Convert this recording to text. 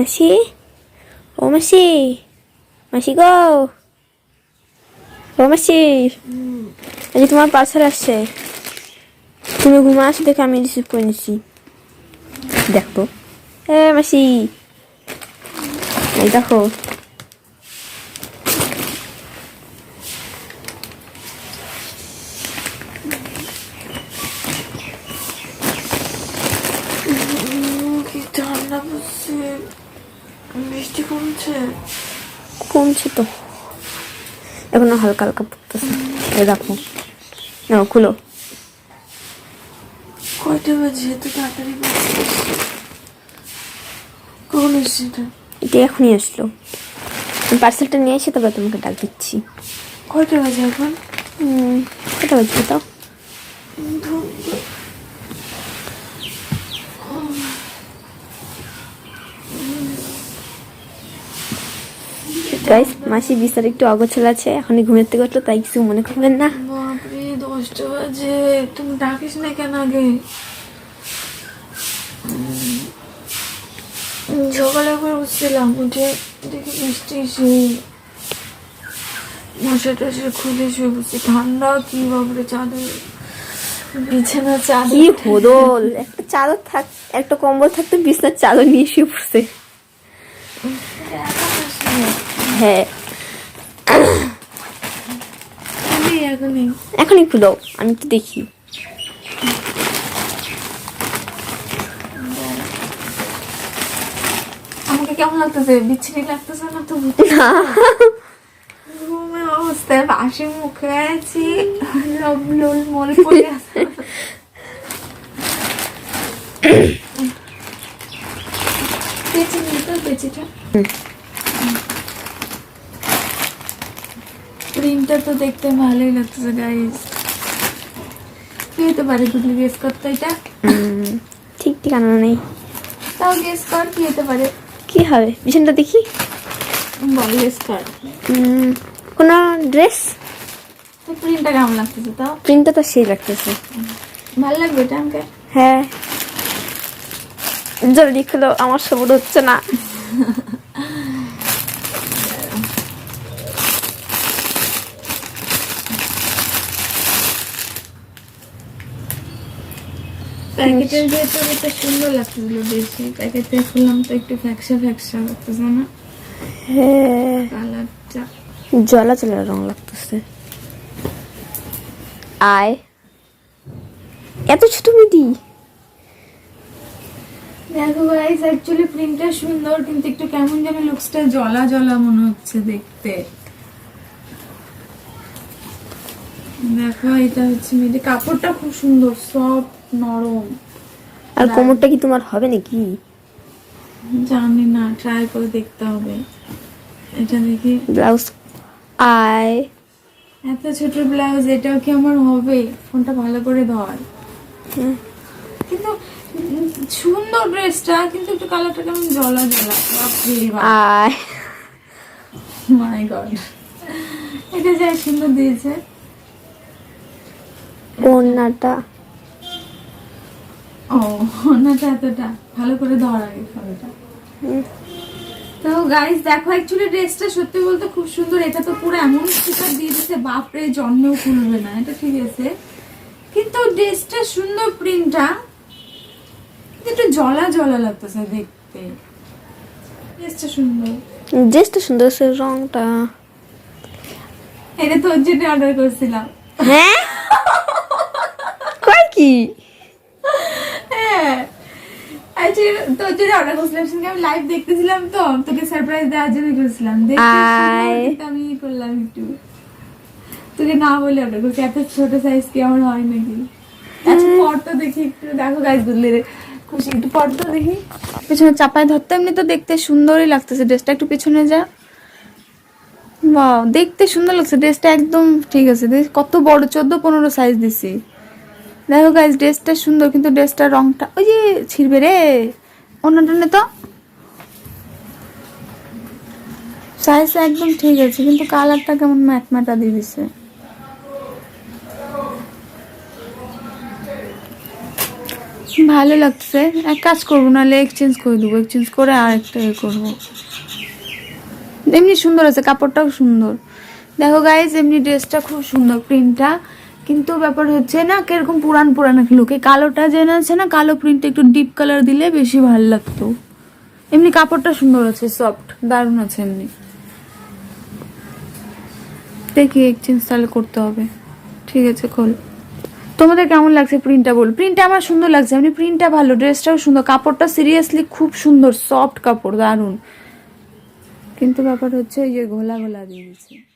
মাসি? ও মাসি? মাসি গো? ও মাসি? যে তোমার পার্সেল আসছে। তুমি ঘুমা আসো দেখে আমি রিসিভ করে নিচ্ছি। দেখো। এ মাসি। এই দেখো কি ঠান্ডা পড়ছে বৃষ্টি কমছে। কমছে তো। এখনও হালকা হালকা পড়তেছে এই দেখো। নাও খুলো। কয়টা বাজে? এত তাড়াতাড়ি কখন এসছে এটা? এটা এখনই আসলো। পার্সেলটা নিয়ে এসে তবে তোমাকে ডাক দিচ্ছি। কয়টা বাজে এখন? কটা বাজবে তো? গাইস মাসি বিস্তার একটু অগোছল আছে এখনই ঘুমের থেকে উঠল তাই কিছু মনে করবেন না। বাপরে দশটা বাজে তুমি ডাকিস না কেন আগে? সকালে একবার উঠছিলাম উঠে দেখি বৃষ্টি সেই মশা টশা খুলে শুয়ে বসছি ঠান্ডা কি বাপরে চাদর বিছানা চাদর। কি হদল একটা চাদর থাক একটা কম্বল থাকতে বিছনার চাদর নিয়ে শুয়ে পড়ছে। হ্যাঁ। খুলো আমি তো দেখি। আমাকে কেমন লাগতেছে? বিচ্ছিরি লাগতেছে না তো? ঘুমে অবস্থায় বাসি মুখে আছি লব লোল মল পড়ে আছে। পেঁচে নিই তো পেঁচেটা। প্রিন্টটা তো দেখতে ভালোই লাগতেছে গাইস কি হতে পারে তুমি গেস করতে এটা। ঠিক ঠিকানা নেই। তাও গেস কর কি হতে পারে? কি হবে? বিছানটা দেখি? বল গেস কর। কোনো ড্রেস? তো প্রিন্টটা কেমন লাগতেছে তাও? প্রিন্টটা তো সেই লাগতেছে। ভালো লাগবে এটা আমাকে? হ্যাঁ। জলদি খুলো আমার সবর হচ্ছে না। প্যাকেটের ভেতর এটা সুন্দর লাগতেছিল বেশি প্যাকেটে খুললাম তো একটু ফ্যাকসা ফ্যাকসা লাগতেছে না? হ্যাঁ। কালারটা। জলা জলা রং লাগতেছে। আয়। এত ছোট মিডি দেখো গাইস অ্যাকচুয়ালি প্রিন্টটা সুন্দর কিন্তু একটু কেমন যেন লুকসটা জলা জলা মনে হচ্ছে দেখতে। দেখো এটা হচ্ছে মেয়েদের কাপড়টা খুব সুন্দর সফট নরম। আর কোমরটা কি তোমার হবে নাকি? জানি না ট্রাই করে দেখতে হবে। এটা দেখি। ব্লাউজ আয় এত ছোট ব্লাউজ এটাও কি আমার হবে? ফোনটা ভালো করে ধর। কিন্তু সুন্দর ড্রেসটা কিন্তু একটু কালারটা কেমন জলা জলা আয় মাই গড এটা যা সুন্দর দিয়েছে। ওড়নাটা। ও ওনাটা এতটা। ভালো করে ধর আগে ফটোটা তো গাইস দেখো অ্যাকচুয়ালি ড্রেসটা সত্যি বলতে খুব সুন্দর। এটা তো পুরো এমন স্টিকার দিয়ে দিচ্ছে বাপরে জন্মেও খুলবে না। এটা ঠিক আছে। কিন্তু ড্রেসটা সুন্দর প্রিন্টটা একটু জলা জলা লাগতেছে দেখতে। ড্রেসটা সুন্দর। ড্রেসটা সুন্দর সে রংটা। এটা তোর জন্য অর্ডার করছিলাম। হ্যাঁ? কি? হ্যাঁ। তোর জন্য অর্ডার করছিলাম। সেদিনকে আমি লাইভ দেখতেছিলাম তো তোকে সারপ্রাইজ দেওয়ার জন্য করেছিলাম। আমি করলাম একটু। তোকে না বলে অর্ডার করছি এত ছোট সাইজ কি আমার হয় নাকি? আচ্ছা পর দেখি একটু। দেখো গাছ খুশি। একটু দেখি। পেছনে চাপায় ধরতে এমনি তো দেখতে সুন্দরই লাগতেছে। ড্রেসটা একটু পেছনে যা। বাহ দেখতে সুন্দর লাগছে। ড্রেসটা একদম ঠিক আছে। দেখ কত বড় চোদ্দ পনেরো সাইজ দিছি। দেখো গাইজ ড্রেসটা সুন্দর, কিন্তু ড্রেসটার রংটা, ওই যে ছিড়বে রে। অন্যটা নে তো। সাইজ একদম ঠিক আছে, কিন্তু কালারটা কেমন ম্যাট ম্যাটা দিয়ে দিছে। ভালো লাগছে। এক কাজ করব, নাহলে এক্সচেঞ্জ করে দেবো এক্সচেঞ্জ করে আর একটা এ করব। এমনি সুন্দর আছে, কাপড়টাও সুন্দর। দেখো গাইজ এমনি ড্রেসটা খুব সুন্দর প্রিন্টটা কিন্তু ব্যাপার হচ্ছে না, কীরকম পুরান পুরান লুক কালোটা যে আছে না, কালো প্রিন্ট একটু ডিপ কালার দিলে বেশি ভালো লাগতো। এমনি কাপড়টা সুন্দর আছে সফট দারুণ আছে এমনি। দেখি এক্সচেঞ্জ তাহলে করতে হবে। ঠিক আছে, খোল। তোমাদের কেমন লাগছে প্রিন্টটা বল? প্রিন্টটা আমার সুন্দর লাগছে, এমনি প্রিন্টটা ভালো, ড্রেসটাও সুন্দর। কাপড়টা সিরিয়াসলি খুব সুন্দর সফট কাপড়, দারুণ। কিন্তু ব্যাপার হচ্ছে ওই যে ঘোলা ঘোলা দিয়ে দিচ্ছে